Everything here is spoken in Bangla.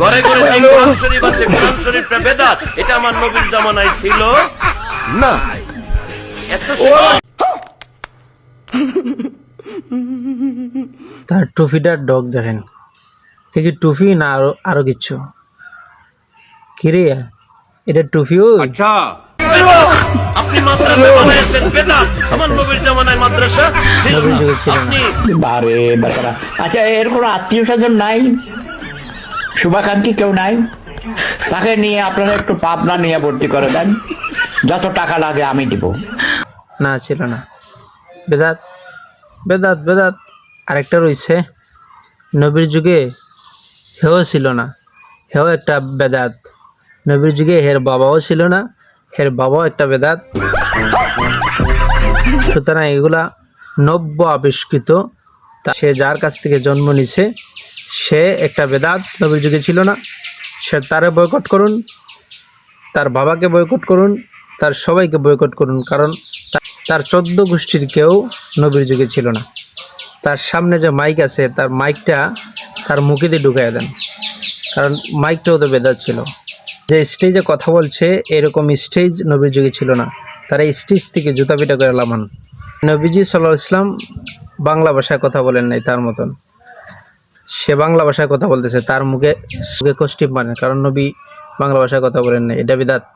ঘরে ঘরে যে কোরআন শরীফ আছে কোরআন শরীফটা বেদাত। এটা আমার নবীর জামানায় ছিল। না। এত তার টুপিটার ডগ দেখেন। দেখি টুপি না আরও আরও কিছু? কিরে? এটা টুপিও আপনি মাদ্রাসা বানাইছেন বেদাত। আমার নবীর জামানায় মাদ্রাসা ছিল না। আপনি বারে বেচারা আচ্ছা এর কোনো আত্মীয় স্বজন নাই? শুভাকাঙ্ক্ষী কেউ নাই? তাকে নিয়ে আপনারা একটু পাবনা নিয়ে ভর্তি করে দেন। যত টাকা লাগে আমি দিব। না, ছিল না। বেদাত বেদাত বেদাত। আরেকটা রয়েছে নবীর যুগে হেও ছিল না। হেও একটা বেদাত। নবীর যুগে হের বাবাও ছিল না। হের বাবাও একটা বেদাত। সুতরাং এগুলা নব্য আবিষ্কৃত। তা সে যার কাছ থেকে জন্ম নিছে সে একটা বেদাত নবীর যুগে ছিল না। সে তারে বয়কট করুন, তার বাবাকে বয়কট করুন, তার সবাইকে বয়কট করুন, কারণ তার চোদ্দ গোষ্ঠীর কেউ নবীর যুগে ছিল না। তার সামনে যে মাইক আছে, তার মাইকটা তার মুখে দিয়ে ঢুকাই দেন। কারণ মাইকটাও তো বেদাত ছিল। যে স্টেজে কথা বলছে, এরকম স্টেজ নবীর যুগে ছিল না। তারা স্টেজ থেকে জুতা পিটা করে লামান। নবীজি সাল্লাহ ইসলাম বাংলা ভাষায় কথা বলেন নাই তার মতন। সে বাংলা ভাষায় কথা বলতেছে, তার মুখে মুখে মানে কারণ নবী বাংলা ভাষায় কথা বলেন না এটা বিদাত।